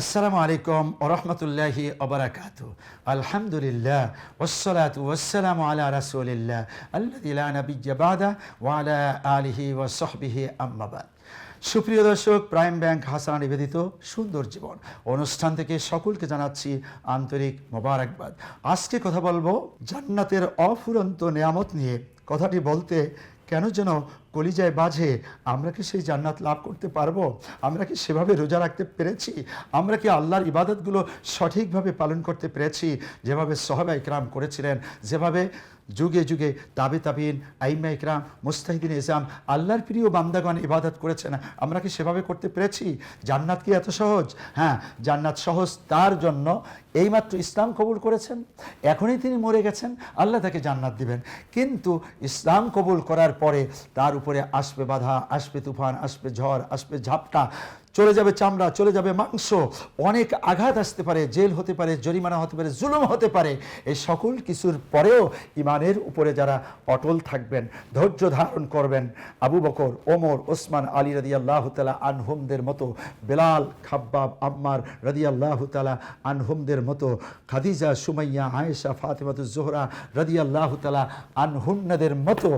আসসালামু আলাইকুম ওরহমতুল্লাহি ওবরাকাত আলহামদুলিল্লাহ ওসলাত ওসালাম আলা রাসুলিল্লাহ আল্লাহ নবিজ্জা বাদা ওয়ালা আলিহি ও সহবিহি আম্মাবাদ সুপ্রিয় দর্শক, প্রাইম ব্যাংক হাসানা নিবেদিত সুন্দর জীবন। অনুষ্ঠান থেকে সকলকে জানাচ্ছি আন্তরিক মোবারকবাদ। আজকে কথা বলব জান্নাতের অফুরন্ত নিয়ামত নিয়ে। কথাটি বলতে কেন যেন কলিজায় বাজে আমরা কি সেই জান্নাত লাভ করতে পারব? আমরা কি সেভাবে রোজা রাখতে পেরেছি? আমরা কি আল্লাহর ইবাদতগুলো সঠিকভাবে পালন করতে পেরেছি? যেভাবে সহাবা ইকরাম করেছিলেন, যেভাবে যুগে যুগে তাবে তাবিন, আইমা ইকরাম, মুস্তাহিদিন ইসলাম আল্লাহর প্রিয় বান্দাগণ ইবাদত করেছেন, আমরা কি সেভাবে করতে পেরেছি? জান্নাত কি এত সহজ? হ্যাঁ জান্নাত সহজ তার জন্য এইমাত্র ইসলাম কবুল করেছেন, এখনই তিনি মরে গেছেন, আল্লাহ তাকে জান্নাত দিবেন। কিন্তু ইসলাম কবুল করার পরে তার উপরে আসবে বাধা আসবে তুফান আসবে ঝড় আসবে ঝাপটা। চলে যাবে চামড়া, চলে যাবে মাংস। অনেক আঘাত আসতে পারে, জেল হতে পারে, জরিমানা হতে পারে, জুলুম হতে পারে। এই সকল কিছুর পরেও ইমানের উপরে যারা অটল থাকবেন, ধৈর্য ধারণ করবেন, আবু বকর, ওমর, ওসমান, আলী রদি আল্লাহ তালা আনহুমদের মতো, বেলাল, খাব্বাব, আম্মার রদি আল্লাহ তালা আনহুমদের মতো, খাদিজা, সুমাইয়া, আয়েশা, ফাতেমাতুজ জোহরা রদি আল্লাহ তালা আনহুন্নাদের মতো,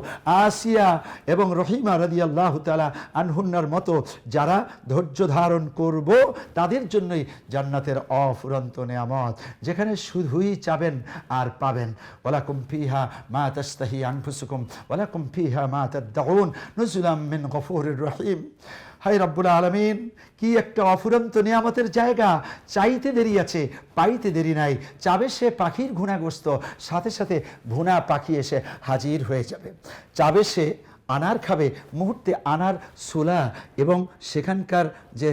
আসিয়া এবং রহিমা রদি আল্লাহ তালা আনহুন্নার মতো, যারা ধৈর্য ধারণ করব, তাদের জন্যই জান্নাতের অফুরন্ত নেয়ামত। যেখানে শুধুই চাবেন আর পাবেন। ওয়ালাকুম ফিহা মা তাস্তাহি আনফুসুকুম, ওয়ালাকুম ফিহা মা তাদউন, নুজুলাম মিন রহিম। হাই রব্বুল আলমিন, কি একটা অফুরন্ত নিয়ামতের জায়গা। চাইতে দেরি আছে, পাইতে দেরি নাই। চাবে সে পাখির ঘুণাগ্রস্ত, সাথে সাথে ভুনা পাখি এসে হাজির হয়ে যাবে। চাবে সে আনার খাবে। মুহূর্তে আনার সোলা এবং সেখানকার যে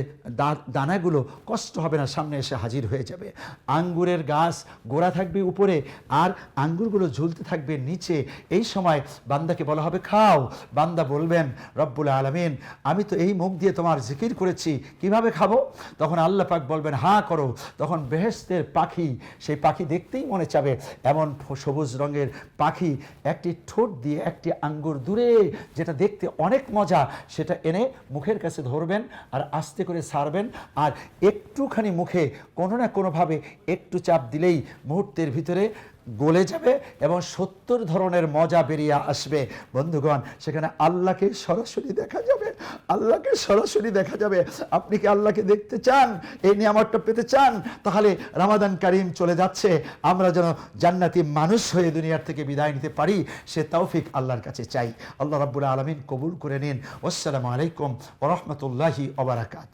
দানাগুলো কষ্ট হবে না, সামনে এসে হাজির হয়ে যাবে। আঙ্গুরের গাছ গোড়া থাকবে উপরে আর আঙ্গুরগুলো ঝুলতে থাকবে নিচে। এই সময় বান্দাকে বলা হবে, খাও। বান্দা বলবেন, রব্বুল আলমিন, আমি তো এই মুখ দিয়ে তোমার জিকির করেছি, কীভাবে খাব? তখন আল্লাহ পাক বলবেন হ্যাঁ করো। তখন বেহেস্তের পাখি, সেই পাখি দেখতেই মনে চাবে, এমন সবুজ রঙের পাখি, একটি ঠোঁট দিয়ে একটি আঙ্গুর দূরে যেটা দেখতে অনেক মজা, সেটা এনে মুখের কাছে ধরবেন আর আস্তে করে ছাড়বেন আর একটুখানি মুখে কোনো না কোনোভাবে একটু চাপ দিলেই মুহূর্তের ভিতরে গলে যাবে এবং সত্তর ধরনের মজা বেরিয়ে আসবে। বন্ধুগণ, সেখানে আল্লাহকে সরাসরি দেখা যাবে। আল্লাহকে সরাসরি দেখা যাবে। আপনি কি আল্লাহকে দেখতে চান? এই নিয়ামতটা পেতে চান? তাহলে রামাদান কারিম চলে যাচ্ছে। আমরা যেন জান্নাতি মানুষ হয়ে দুনিয়ার থেকে বিদায় নিতে পারি, সে তৌফিক আল্লাহর কাছে চাই। আল্লাহ রাব্বুল আলমিন কবুল করে নিন আসসালামু আলাইকুম ওরহমতুল্লাহি ওবরাকাত